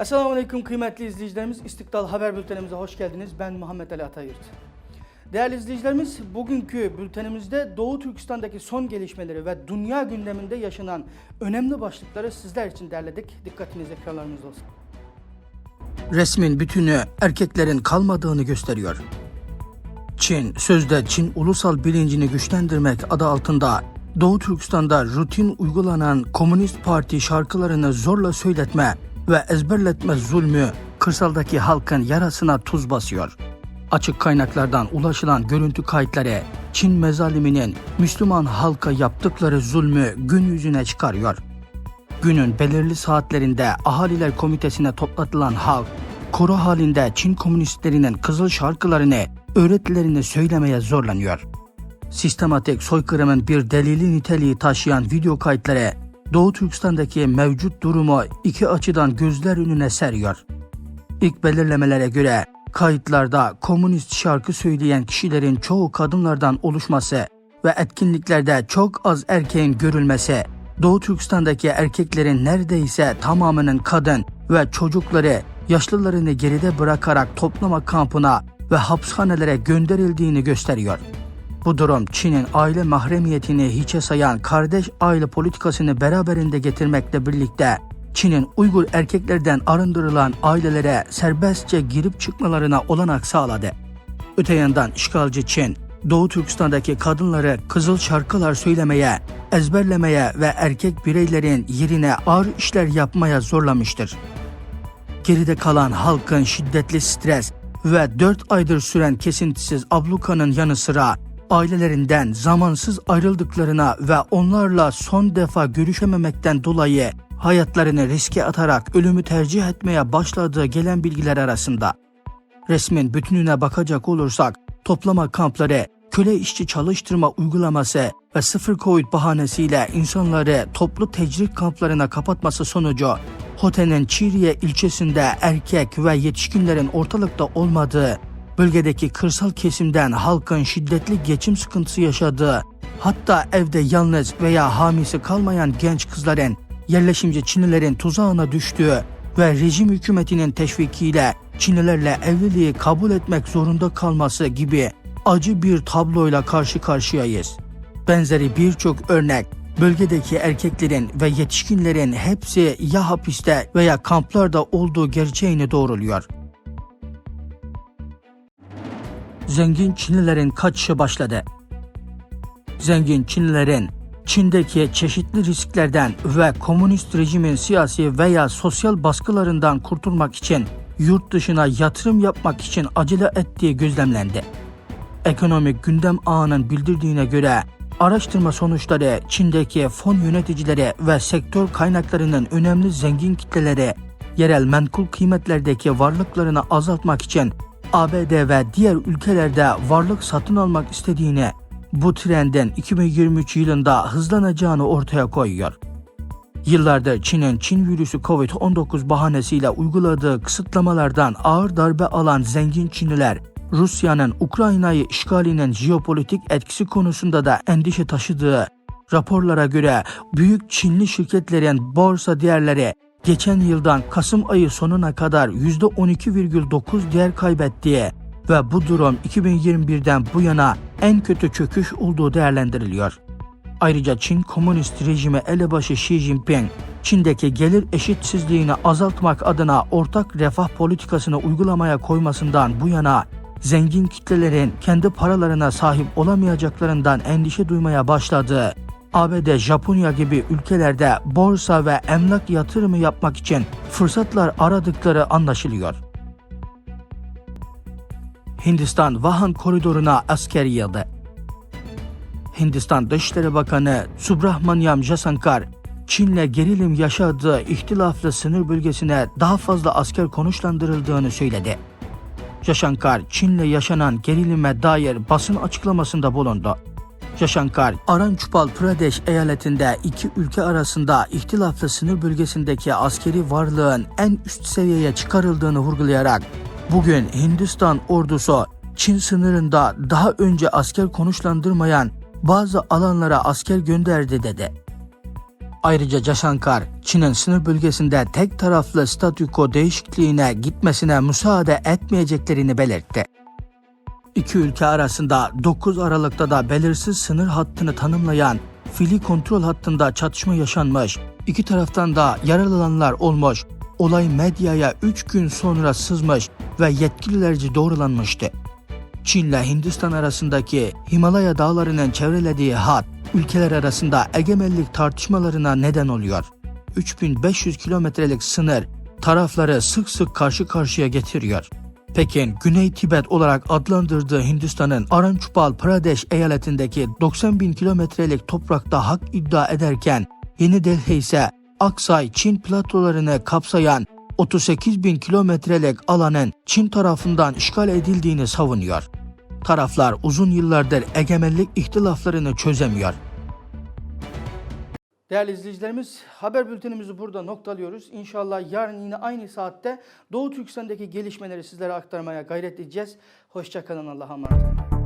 Esselamu Aleyküm kıymetli izleyicilerimiz. İstiklal Haber Bültenimize hoş geldiniz. Ben Muhammed Ali Atayırt. Değerli izleyicilerimiz, bugünkü bültenimizde Doğu Türkistan'daki son gelişmeleri ve dünya gündeminde yaşanan önemli başlıkları sizler için derledik. Dikkatiniz ekranlarımızda olsun. resmin bütünü erkeklerin kalmadığını gösteriyor. Çin, sözde Çin ulusal bilincini güçlendirmek adı altında Doğu Türkistan'da rutin uygulanan Komünist Parti şarkılarını zorla söyletme ve ezberletme zulmü kırsaldaki halkın yarasına tuz basıyor. Açık kaynaklardan ulaşılan görüntü kayıtları Çin mezaliminin Müslüman halka yaptıkları zulmü gün yüzüne çıkarıyor. Günün belirli saatlerinde ahaliler komitesine toplatılan halk, koro halinde Çin komünistlerinin kızıl şarkılarını, öğretilerini söylemeye zorlanıyor. Sistematik soykırımın bir delili niteliği taşıyan video kayıtları, Doğu Türkistan'daki mevcut durumu iki açıdan gözler önüne seriyor. İlk belirlemelere göre kayıtlarda komünist şarkı söyleyen kişilerin çoğu kadınlardan oluşması ve etkinliklerde çok az erkeğin görülmesi, Doğu Türkistan'daki erkeklerin neredeyse tamamının kadın ve çocukları yaşlılarını geride bırakarak toplama kampına ve hapishanelere gönderildiğini gösteriyor. Bu durum Çin'in aile mahremiyetini hiçe sayan kardeş aile politikasını beraberinde getirmekle birlikte Çin'in Uygur erkeklerden arındırılan ailelere serbestçe girip çıkmalarına olanak sağladı. Öte yandan işgalci Çin, Doğu Türkistan'daki kadınları kızıl şarkılar söylemeye, ezberlemeye ve erkek bireylerin yerine ağır işler yapmaya zorlamıştır. Geride kalan halkın şiddetli stres ve 4 aydır süren kesintisiz ablukanın yanı sıra ailelerinden zamansız ayrıldıklarına ve onlarla son defa görüşememekten dolayı hayatlarını riske atarak ölümü tercih etmeye başladığı gelen bilgiler arasında. Resmin bütününe bakacak olursak toplama kampları, köle işçi çalıştırma uygulaması ve sıfır covid bahanesiyle insanları toplu tecrit kamplarına kapatması sonucu Hote'nin Çiriye ilçesinde erkek ve yetişkinlerin ortalıkta olmadığı, bölgedeki kırsal kesimden halkın şiddetli geçim sıkıntısı yaşadığı, hatta evde yalnız veya hamisi kalmayan genç kızların yerleşimci Çinlilerin tuzağına düştüğü ve rejim hükümetinin teşvikiyle Çinlilerle evliliği kabul etmek zorunda kalması gibi acı bir tabloyla karşı karşıyayız. Benzeri birçok örnek bölgedeki erkeklerin ve yetişkinlerin hepsi ya hapiste veya kamplarda olduğu gerçeğini doğruluyor. Zengin Çinlilerin kaçışı başladı. Zengin Çinlilerin Çin'deki çeşitli risklerden ve komünist rejimin siyasi veya sosyal baskılarından kurtulmak için yurt dışına yatırım yapmak için acele ettiği gözlemlendi. Ekonomik gündem ağının bildirdiğine göre araştırma sonuçları Çin'deki fon yöneticileri ve sektör kaynaklarının önemli zengin kitleleri yerel menkul kıymetlerdeki varlıklarını azaltmak için ABD ve diğer ülkelerde varlık satın almak istediğini, bu trendin 2023 yılında hızlanacağını ortaya koyuyor. Yıllardır Çin'in Çin virüsü Covid-19 bahanesiyle uyguladığı kısıtlamalardan ağır darbe alan zengin Çinliler, Rusya'nın Ukrayna'yı işgalinin jeopolitik etkisi konusunda da endişe taşıdığı raporlara göre büyük Çinli şirketlerin borsa değerleri geçen yıldan Kasım ayı sonuna kadar %12,9 değer kaybettiği ve bu durum 2021'den bu yana en kötü çöküş olduğu değerlendiriliyor. Ayrıca Çin Komünist Rejimi elebaşı Xi Jinping, Çin'deki gelir eşitsizliğini azaltmak adına ortak refah politikasını uygulamaya koymasından bu yana zengin kitlelerin kendi paralarına sahip olamayacaklarından endişe duymaya başladığı, ABD, Japonya gibi ülkelerde borsa ve emlak yatırımı yapmak için fırsatlar aradıkları anlaşılıyor. Hindistan Vahan koridoruna asker yığdı. Hindistan Dışişleri Bakanı Subrahmanyam Jasankar, Çin'le gerilim yaşadığı ihtilaflı sınır bölgesine daha fazla asker konuşlandırıldığını söyledi. Jasankar, Çin'le yaşanan gerilime dair basın açıklamasında bulundu. Jasankar, Aranchupal Pradesh eyaletinde iki ülke arasında ihtilaflı sınır bölgesindeki askeri varlığın en üst seviyeye çıkarıldığını vurgulayarak, bugün Hindistan ordusu Çin sınırında daha önce asker konuşlandırmayan bazı alanlara asker gönderdi dedi. Ayrıca Caşankar, Çin'in sınır bölgesinde tek taraflı statüko değişikliğine gitmesine müsaade etmeyeceklerini belirtti. İki ülke arasında 9 Aralık'ta da belirsiz sınır hattını tanımlayan fili kontrol hattında çatışma yaşanmış. İki taraftan da yaralananlar olmuş. Olay medyaya 3 gün sonra sızmış ve yetkililerce doğrulanmıştı. Çin ile Hindistan arasındaki Himalaya dağlarının çevrelediği hat, ülkeler arasında egemenlik tartışmalarına neden oluyor. 3500 kilometrelik sınır tarafları sık sık karşı karşıya getiriyor. Pekin, Güney Tibet olarak adlandırdığı Hindistan'ın Arunachal Pradesh eyaletindeki 90 bin kilometrelik toprakta hak iddia ederken, Yeni Delhi ise Aksay Çin platolarını kapsayan 38 bin kilometrelik alanın Çin tarafından işgal edildiğini savunuyor. Taraflar uzun yıllardır egemenlik ihtilaflarını çözemiyor. Değerli izleyicilerimiz haber bültenimizi burada noktalıyoruz. İnşallah yarın yine aynı saatte Doğu Türkistan'daki gelişmeleri sizlere aktarmaya gayret edeceğiz. Hoşçakalın Allah'a emanet olun.